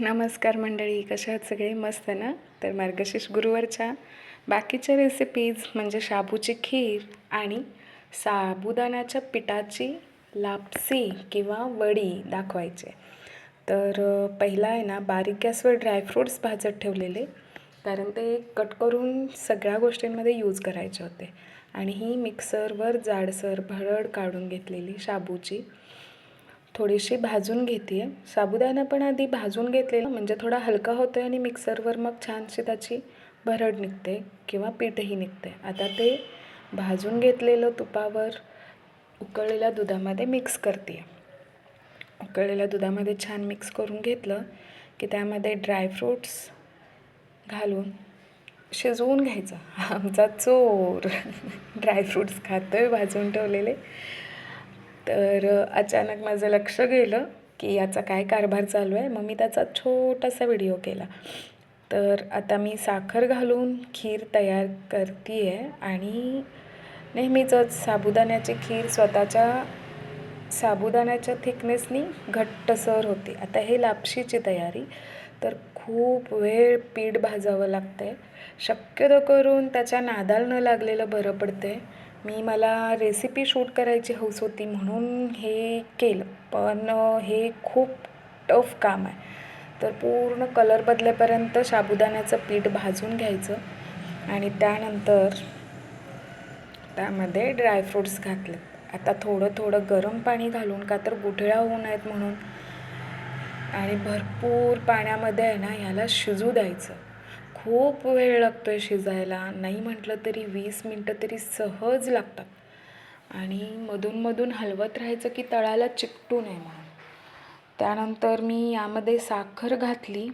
नमस्कार मंडळी कशा आहात सगळे? मस्त ना? तर मार्गशीर्ष गुरुवारच्या बाकीच्या रेसिपीज म्हणजे शाबूची खीर आणि साबुदाण्याच्या पिठाची लापसी किंवा वडी दाखवायचे. तर पहिला आहे ना बारीक गॅसवर ड्रायफ्रूट्स भाजत ठेवलेले. कारण ते कट करून सगळ्या गोष्टींमध्ये यूज करायचे होते. आणि ही मिक्सरवर जाडसर भरड काढून घेतलेली शाबूची थोडीशी भाजून घेते आहे साबुदाणा पण आधी भाजून घेतलेला म्हणजे थोडा हलका होतो आणि मिक्सरवर मग छानशी त्याची भरड निघते किंवा पीठही निघते. आता ते भाजून घेतलेलं तुपावर उकळलेल्या दुधामध्ये मिक्स करते उकळलेल्या दुधामध्ये छान मिक्स करून घेतलं की त्यामध्ये ड्रायफ्रूट्स घालून शिजवून घ्यायचं. आमचा चोर. ड्रायफ्रूट्स खातोय भाजून ठेवलेले. तर अचानक माझं लक्ष गेलं की याचा काय कारभार चालू आहे. मग मी त्याचा छोटासा व्हिडिओ केला. तर आता मी साखर घालून खीर तयार करते आहे आणि नेहमीचंच साबुदाण्याची खीर स्वतःच्या साबुदाण्याच्या थिकनेसनी घट्टसर होते. आता हे लापशीची तयारी. तर खूप वेळ पीठ भाजावं लागतं आहे शक्यतो करून त्याच्या नादाल न लागलेलं बरं पडते मी मला रेसिपी शूट करायची हौस होती म्हणून हे केलं. पण हे खूप टफ काम आहे. तर पूर्ण कलर बदलेपर्यंत साबुदाण्याचं पीठ भाजून घ्यायचं आणि त्यानंतर त्यामध्ये ड्रायफ्रूट्स घातले. आता थोडं थोडं गरम पाणी घालून का तर गुठळ्या होऊ नयेत म्हणून. आणि भरपूर पाण्यामध्ये आहे ना ह्याला शिजू द्यायचं. खूप वेळ लागतो आहे शिजायला. नाही म्हटलं तरी वीस मिनटं तरी सहज लागतात. आणि मधूनमधून हलवत राहायचं की तळाला चिकटू नये म्हणून. त्यानंतर मी यामध्ये साखर घातली.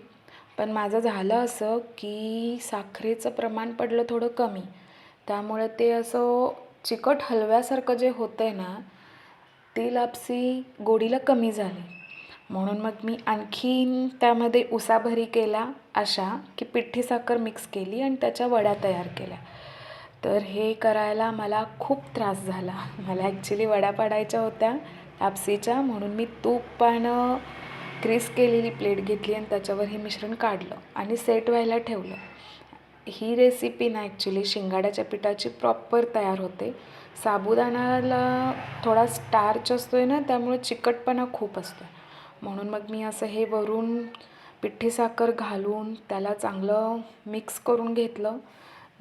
पण माझं झालं असं की साखरेचं प्रमाण पडलं थोडं कमी. त्यामुळे ते असं चिकट हलव्यासारखं जे होतं आहे ना ती लापसी गोडीला कमी झाली. म्हणून मग मी आणखीन त्यामध्ये उसाभरी केला अशा की पिठी साखर मिक्स केली आणि त्याच्या वड्या तयार केल्या. तर हे करायला मला खूप त्रास झाला. मला ॲक्च्युली वड्या पाडायच्या होत्या तापसीच्या म्हणून मी तूपानं क्रीस केलेली प्लेट घेतली आणि त्याच्यावर हे मिश्रण काढलं आणि सेट व्हायला ठेवलं. ही रेसिपी ना ॲक्च्युली शिंगाड्याच्या पिठाची प्रॉपर तयार होते. साबुदाण्याला थोडा स्टार्च असतो आहे ना त्यामुळे चिकटपणा खूप असतो म्हणून मग मी असं हे वरून पिठी साखर घालून त्याला चांगलं मिक्स करून घेतलं.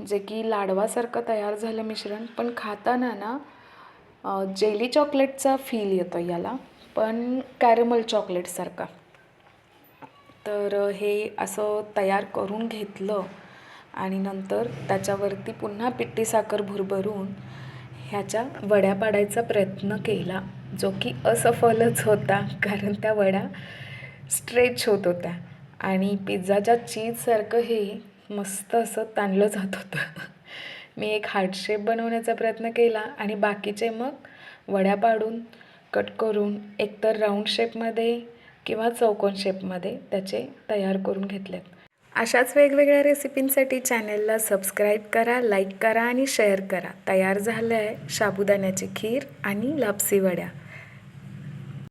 जे की लाडवासारखं तयार झालं मिश्रण. पण खाताना ना जेली चॉकलेटचा फील येतो याला. पण कॅरमल चॉकलेटसारखा तर हे असं तयार करून घेतलं. आणि नंतर त्याच्यावरती पुन्हा पिठी साखर भुरभरून ह्याच्या वड्या पाडायचा प्रयत्न केला. जो की असफलच होता कारण त्या वड्या स्ट्रेच होत होत्या. आणि पिझ्झाच्या चीजसारखं हे मस्त असं ताणलं जात होतं. मी एक हार्टशेप बनवण्याचा प्रयत्न केला आणि बाकीचे मग वड्या पाडून कट करून एकतर राऊंड शेपमध्ये किंवा चौकोन शेपमध्ये त्याचे तयार करून घेतलेत. अशाच वेगवेगळ्या रेसिपींसाठी चॅनेलला सबस्क्राईब करा लाईक करा आणि शेअर करा. तयार झालं आहे साबुदाण्याची खीर आणि लापसी वड्या.